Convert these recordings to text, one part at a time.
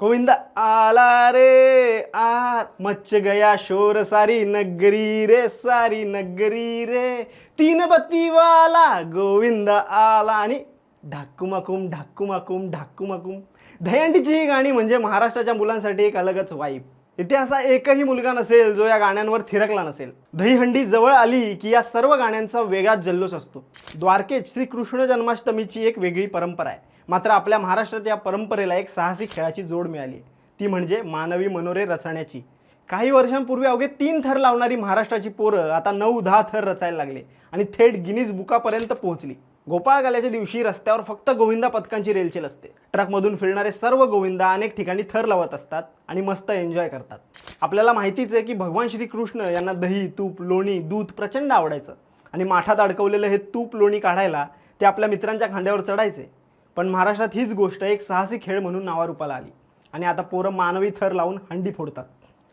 गोविंदा आला रे आ मच्छ गया शोर सारी नगरी रे सारी नगरी रे. तीन बत्ती वाला आला आणि ढाकूमाकूम ढाकूमाकूम ढाकूमाकूम दहीहंडीची ही गाणी म्हणजे महाराष्ट्राच्या मुलांसाठी एक अलगच वाईब इथे असा एकही मुलगा नसेल जो या गाण्यांवर थिरकला नसेल. दहीहंडी जवळ आली की या सर्व गाण्यांचा वेगळाच जल्लोष असतो. द्वारकेत श्रीकृष्ण जन्माष्टमीची एक वेगळी परंपरा आहे. मात्र आपल्या महाराष्ट्रात या परंपरेला एक साहसी खेळाची जोड मिळाली. ती म्हणजे मानवी मनोरे रचण्याची. काही वर्षांपूर्वी अवघे तीन थर लावणारी महाराष्ट्राची पोरं आता नऊ दहा थर रचायला लागले आणि थेट गिनीज बुकापर्यंत पोहोचली. गोपाळगाल्याच्या दिवशी रस्त्यावर फक्त गोविंदा पथकांची रेलचेल असते. ट्रकमधून फिरणारे सर्व गोविंदा अनेक ठिकाणी थर लावत असतात आणि मस्त एन्जॉय करतात. आपल्याला माहितीच आहे की भगवान श्रीकृष्ण यांना दही तूप लोणी दूध प्रचंड आवडायचं. आणि माठात अडकवलेलं हे तूप लोणी काढायला ते आपल्या मित्रांच्या खांद्यावर चढायचे. पण महाराष्ट्रात हीच गोष्ट एक साहसी खेळ म्हणून नावारूपाला आली. आणि आता पोरं मानवी थर लावून हंडी फोडतात.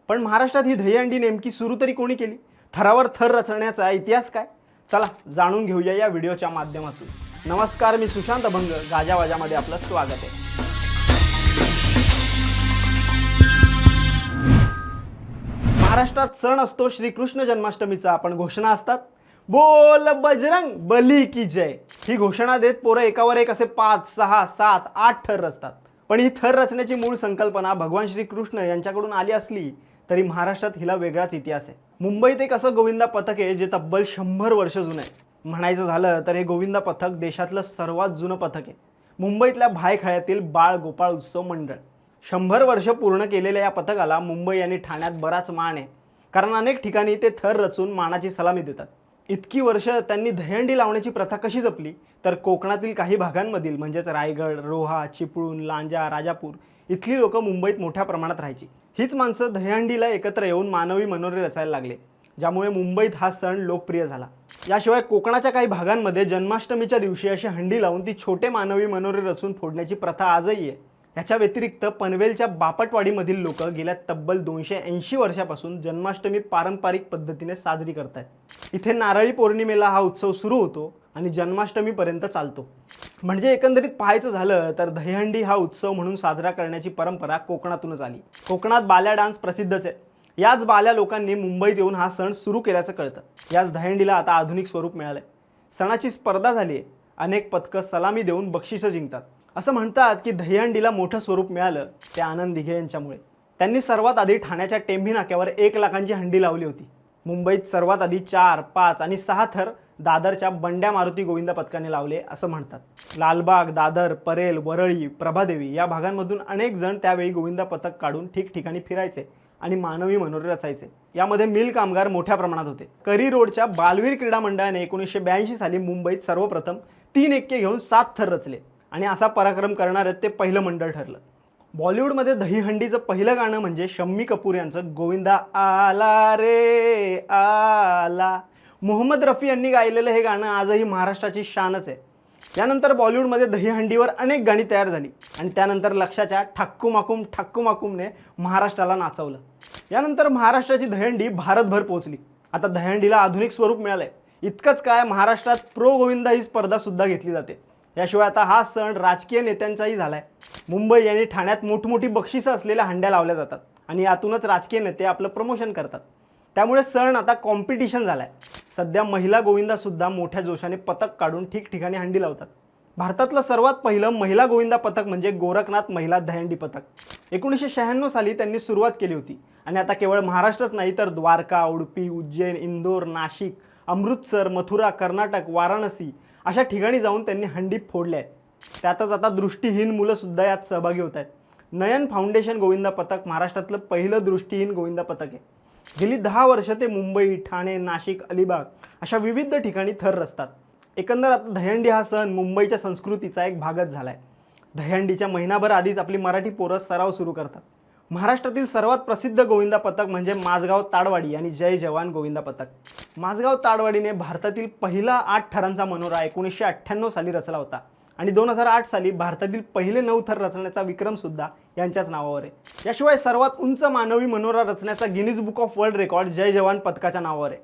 पण महाराष्ट्रात ही दहीहंडी नेमकी सुरू तरी कोणी केली? थरावर थर रचण्याचा इतिहास काय? चला जाणून घेऊया या व्हिडिओच्या माध्यमातून. नमस्कार मी सुशांत अभंग. गाजावाजामध्ये आपलं स्वागत आहे. महाराष्ट्रात सण असतो श्रीकृष्ण जन्माष्टमीचा. पण घोषणा असतात. बोल बजरंग बली की जय. ही घोषणा देत पोरं एकावर एक असे पाच सहा सात आठ थर रचतात. पण ही थर रचण्याची मूळ संकल्पना भगवान श्रीकृष्ण यांच्याकडून आली असली तरी महाराष्ट्रात हिला वेगळाच इतिहास आहे. मुंबईत एक असं गोविंदा पथक आहे जे तब्बल शंभर वर्ष जुनं आहे. म्हणायचं झालं तर हे गोविंदा पथक देशातलं सर्वात जुनं पथक आहे. मुंबईतल्या भायखळ्यातील बाळ गोपाळ उत्सव मंडळ. शंभर वर्ष पूर्ण केलेल्या या पथकाला मुंबई आणि ठाण्यात बराच मान आहे. कारण अनेक ठिकाणी ते थर रचून मानाची सलामी देतात. इतकी वर्ष त्यांनी दहीहंडी लावण्याची प्रथा कशी जपली? तर कोकणातील काही भागांमधील म्हणजेच रायगड रोहा चिपळूण लांजा राजापूर इथली लोकं मुंबईत मोठ्या प्रमाणात राहायची. हीच माणसं दहीहंडीला एकत्र येऊन मानवी मनोरे रचायला लागले ज्यामुळे मुंबईत हा सण लोकप्रिय झाला. याशिवाय कोकणाच्या काही भागांमध्ये जन्माष्टमीच्या दिवशी अशी हंडी लावून ती छोटे मानवी मनोरे रचून फोडण्याची प्रथा आजही आहे. याच्या व्यतिरिक्त पनवेलच्या बापटवाडीमधील लोक गेल्या तब्बल दोनशे ऐंशी वर्षापासून जन्माष्टमी पारंपरिक पद्धतीने साजरी करतायत. इथे नारळी पौर्णिमेला हा उत्सव सुरू होतो आणि जन्माष्टमीपर्यंत चालतो. म्हणजे एकंदरीत पाहायचं झालं तर दहीहंडी हा उत्सव म्हणून साजरा करण्याची परंपरा कोकणातूनच आली. कोकणात बाल्या डान्स प्रसिद्धच आहे याच बाल्या लोकांनी मुंबईत येऊन हा सण सुरू केल्याचं कळतं. याच दहीहंडीला आता आधुनिक स्वरूप मिळालंय. सणाची स्पर्धा झाली आहे अनेक पथकं सलामी देऊन बक्षिसं जिंकतात. असं म्हणतात की दहीहंडीला मोठं स्वरूप मिळालं ते आनंद दिघे यांच्यामुळे. त्यांनी सर्वात आधी ठाण्याच्या टेंभी नाक्यावर एक लाखांची हंडी लावली होती. मुंबईत सर्वात आधी चार पाच आणि सहा थर दादरच्या बंड्या मारुती गोविंदा पथकाने लावले असं म्हणतात. लालबाग दादर परेल वरळी प्रभादेवी या भागांमधून अनेक जण त्यावेळी गोविंदा पथक काढून ठिकठिकाणी फिरायचे आणि मानवी मनोरे रचायचे. यामध्ये मिल कामगार मोठ्या प्रमाणात होते. करी रोडच्या बालवीर क्रीडा मंडळाने एकोणीसशे ब्याऐंशी साली मुंबईत सर्वप्रथम तीन एक्के घेऊन सात थर रचले. आणि असा पराक्रम करणारं ते पहिलं मंडळ ठरलं. बॉलिवूडमध्ये दहीहंडीचं पहिलं गाणं म्हणजे शम्मी कपूर यांचं गोविंदा आला रे आला. मोहम्मद रफी यांनी गायलेलं हे गाणं आजही महाराष्ट्राची शानच आहे. यानंतर बॉलिवूडमध्ये दहीहंडीवर अनेक गाणी तयार झाली आणि त्यानंतर लक्षाच्या ठाक्कू माकूम महाराष्ट्राला नाचवलं. यानंतर महाराष्ट्राची दहीहंडी भारतभर पोहोचली. आता दहीहंडीला आधुनिक स्वरूप मिळालंय. इतकंच काय महाराष्ट्रात प्रो गोविंदा ही स्पर्धा सुद्धा घेतली जाते. याशिवाय आता हा सण राजकीय नेत्यांचाही झाला आहे मुंबई आणि ठाण्यात मोठमोठी बक्षिसं असलेल्या हंड्या लावल्या जातात आणि यातूनच राजकीय नेते आपलं प्रमोशन करतात. त्यामुळे सण आता कॉम्पिटिशन झाला आहे सध्या महिला गोविंदासुद्धा मोठ्या जोशाने पथक काढून ठिकठिकाणी हंडी लावतात. भारतातलं सर्वात पहिलं महिला गोविंदा पथक म्हणजे गोरखनाथ महिला दहंडी पथक. एकोणीसशे शहाण्णव साली त्यांनी सुरुवात केली होती. आणि आता केवळ महाराष्ट्रच नाही तर द्वारका उडपी उज्जैन इंदोर नाशिक अमृतसर मथुरा कर्नाटक वाराणसी अशा ठिकाणी जाऊन त्यांनी हंडी फोडल्या आहेत. त्यातच आता दृष्टीहीन मुलंसुद्धा यात सहभागी होत आहेत. नयन फाउंडेशन गोविंदा पथक महाराष्ट्रातलं पहिलं दृष्टीहीन गोविंदा पथक आहे. गेली दहा वर्ष ते मुंबई ठाणे नाशिक अलिबाग अशा विविध ठिकाणी थर रचतात. एकंदर आता दहंडी हा सण मुंबईच्या संस्कृतीचा एक भागच झाला आहे दहंडीच्या महिनाभर आधीच आपली मराठी पोरं सराव सुरू करतात. महाराष्ट्रातील सर्वात प्रसिद्ध गोविंदा पथक म्हणजे माझगाव ताडवाडी आणि जय जवान गोविंदा पथक. माझगाव ताडवाडीने भारतातील पहिला आठ थरांचा मनोरा एकोणीसशे अठ्ठ्याण्णव साली रचला होता आणि दोन हजार आठ साली भारतातील पहिले नऊ थर रचण्याचा विक्रमसुद्धा यांच्याच नावावर आहे. याशिवाय सर्वात उंच मानवी मनोरा रचण्याचा Guinness book of world record Jai Jawan पथकाच्या नावावर आहे.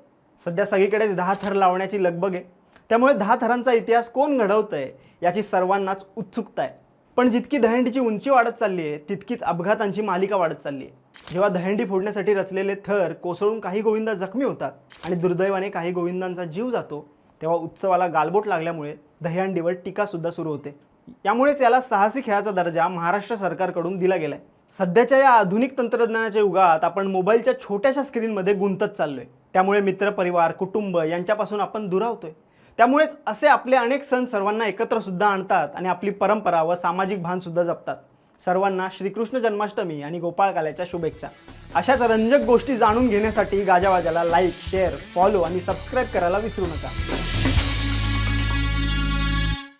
सध्या सगळीकडेच दहा थर लावण्याची लगबग आहे. त्यामुळे दहा थरांचा इतिहास कोण घडवतंय याची सर्वांनाच उत्सुकता आहे. पण जितकी दहंडीची उंची वाढत चालली आहे तितकीच अपघातांची मालिका वाढत चालली आहे. जेव्हा दहंडी फोडण्यासाठी रचलेले थर कोसळून काही गोविंदा जखमी होतात आणि दुर्दैवाने काही गोविंदांचा जीव जातो तेव्हा उत्सवाला गालबोट लागल्यामुळे दह्यांडीवर टीकासुद्धा सुरू होते. यामुळेच याला साहसी खेळाचा दर्जा महाराष्ट्र सरकारकडून दिला गेलाय. सध्याच्या या आधुनिक तंत्रज्ञानाच्या युगात आपण मोबाईलच्या छोट्याशा स्क्रीनमध्ये गुंतत चाललोय. त्यामुळे मित्रपरिवार कुटुंब यांच्यापासून आपण दुरावतोय त्यामुळेच असे आपले अनेक सण सर्वांना एकत्र सुद्धा आणतात आणि आपली परंपरा व सामाजिक भान सुद्धा जपतात. सर्वांना श्रीकृष्ण जन्माष्टमी आणि गोपाळकाल्याच्या शुभेच्छा. अशाच रंजक गोष्टी जाणून घेण्यासाठी गाजावाजाला लाईक शेअर फॉलो आणि सबस्क्राईब करायला विसरू नका.